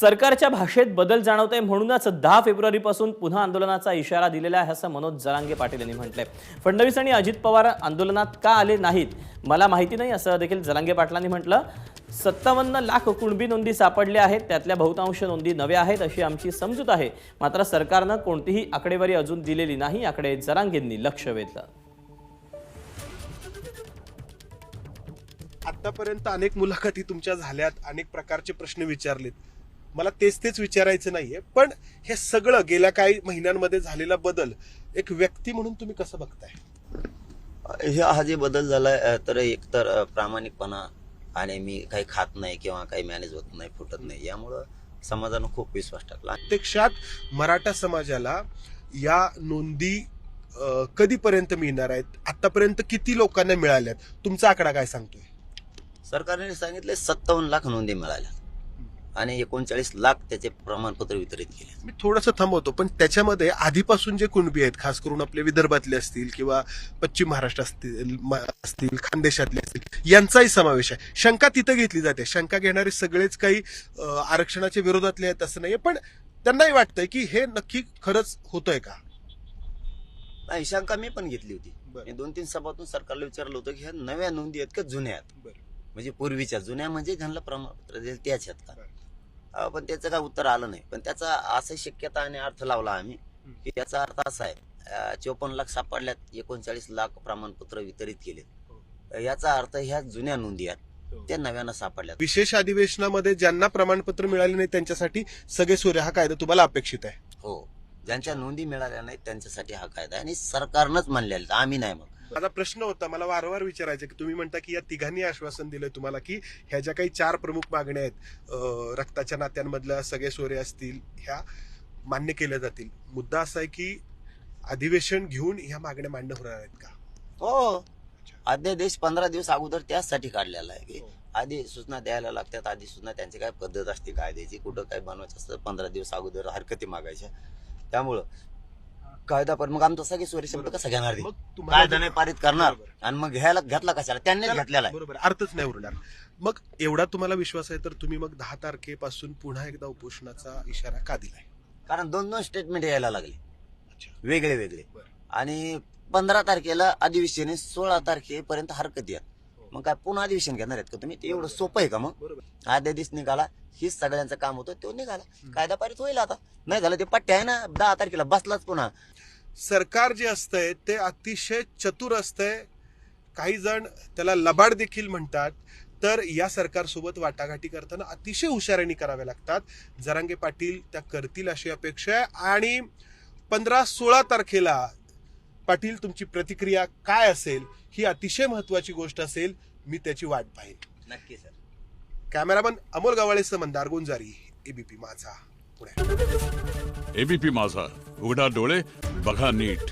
सरकारच्या भाषेत बदल जाणवतोय म्हणूनच दहा फेब्रुवारीपासून पुन्हा आंदोलनाचा इशारा दिलेला आहे असं मनोज जरांगे पाटील यांनी म्हटलंय. फडणवीस आणि अजित पवार आंदोलनात का आले नाहीत? मला माहिती नाही असं देखील जरांगे पाटलांनी म्हटलं. सत्तावन्न लाख कुणबी नोंदी सापडल्या आहेत त्यातल्या बहुतांश नोंदी नव्या आहेत अशी आमची समजूत आहे. मात्र सरकारनं कोणतीही आकडेवारी अजून दिलेली नाही याकडे जरांगेंनी लक्ष वेधलं. आतापर्यंत अनेक मुलाखती तुमच्या झाल्यात अनेक प्रकारचे प्रश्न विचारलेत. मला तेच तेच विचारायचं नाहीये पण हे सगळं गेल्या काही महिन्यांमध्ये झालेला बदल एक व्यक्ती म्हणून तुम्ही कसं बघताय? हे हा जे बदल झालाय तर एकतर अ, प्रामाणिकपणा आणि मी काही खात नाही किंवा काही मॅनेज होत नाही फुटत नाही यामुळं समाजानं खूप विश्वास टाकला. प्रत्यक्षात मराठा समाजाला या नोंदी कधीपर्यंत मिळणार आहेत? आतापर्यंत किती लोकांना मिळाल्यात? तुमचा आकडा काय सांगतोय? सरकारने सांगितले सत्तावन्न लाख नोंदी मिळाल्या आणि एकोणचाळीस लाख त्याचे प्रमाणपत्र वितरित केले. मी थोडंसं थांबवतो पण त्याच्यामध्ये आधीपासून जे कुणबी आहेत खास करून आपले विदर्भातले असतील किंवा पश्चिम महाराष्ट्र असतील असतील खानदेशातले असतील यांचाही समावेश आहे. शंका तिथं घेतली जाते. शंका घेणारे सगळेच काही आरक्षणाच्या विरोधातले आहेत असं नाहीये पण त्यांनाही वाटतंय की हे नक्की खरंच होतंय का? नाही शंका मी पण घेतली होती. दोन तीन सभातून सरकारला विचारलं होतं की ह्या नव्या नोंदी आहेत का जुन्या आहेत? म्हणजे पूर्वीच्या जुन्या म्हणजे ज्यांना प्रमाणपत्र त्याच आहेत का. अं, पण त्याचं काय उत्तर आलं नाही. पण त्याचा असं शक्यता आणि अर्थ लावला आम्ही की याचा अर्थ असा आहे चोपन्न लाख सापडल्यात एकोणचाळीस लाख प्रमाणपत्र वितरित केले याचा अर्थ ह्या जुन्या नोंदी आहेत त्या नव्यानं सापडल्यात. विशेष अधिवेशनामध्ये ज्यांना प्रमाणपत्र मिळाले नाही त्यांच्यासाठी सगळे सूर्य हा कायदा तुम्हाला अपेक्षित आहे. हो. ज्यांच्या नोंदी मिळाल्या नाहीत त्यांच्यासाठी हा कायदा आहे. आणि सरकारनंच म्हणलेलं आहे. आम्ही नाही मग माझा प्रश्न होता मला वारंवार विचारायचं की तुम्ही म्हणता की या तिघांनी आश्वासन दिलंय तुम्हाला की ह्या ज्या काही चार प्रमुख मागण्या आहेत रक्ताच्या नात्यांमधल्या सगळे सोरे असतील ह्या मान्य केल्या जातील. मुद्दा असा आहे की अधिवेशन घेऊन ह्या मागण्या मान्य होणार आहेत का? हो. अध्यादेश पंधरा दिवस अगोदर त्याचसाठी काढलेला आहे की आधी सूचना द्यायला लागतात आधी सूचना त्यांची काय पद्धत असते कायद्याची कुठं काय बनवायचं असतं पंधरा दिवस अगोदर हरकती मागायच्या. त्यामुळं कायदा पण मग आमचा सगळे शब्द कसा घेणार ते? मग कायदा नाही पारित करणार? बरोबर. आणि मग घ्यायला घेतला कशाला? त्यांनीच घेतलेला आहे. बरोबर. अर्थच नाही उरणार. मग एवढा तुम्हाला विश्वास आहे तर तुम्ही मग दहा तारखेपासून पुन्हा एकदा उपोषणाचा इशारा का दिलाय? कारण दोन दोन स्टेटमेंट यायला लागले. अच्छा. वेगळे वेगळे. बरं. आणि पंधरा तारखेला अधिवेशन आहे सोळा तारखेपर्यंत हरकत आहे मग काय पुन्हा अधिवेशन घेणार आहेत का तुम्ही? ते एवढं सोपं आहे का मग? बरोबर. अध्यादेश निघाला हीच सगळ्यांचं काम होतं तो निघाला. कायदा पारित होईल आता. नाही झालं ते पट्टे आहे ना दहा तारखेला बसलाच पुन्हा. सरकार जे असतंय ते अतिशय चतुर असतंय. काही जण त्याला लबाड देखील म्हणतात. तर या सरकारसोबत वाटाघाटी करताना अतिशय हुशारीने कराव्या लागतात. जरांगे पाटील त्या करतील अशी अपेक्षा आहे. आणि पंधरा सोळा तारखेला पाटील तुमची प्रतिक्रिया काय असेल ही अतिशय महत्वाची गोष्ट असेल. मी त्याची वाट पाहिन. नक्की सर. कॅमेरामन अमोल गवाळेसह मंदार गुंजारी एबीपी माझा पुणे. एबीपी माझा उघडा डोळे बघा नीट.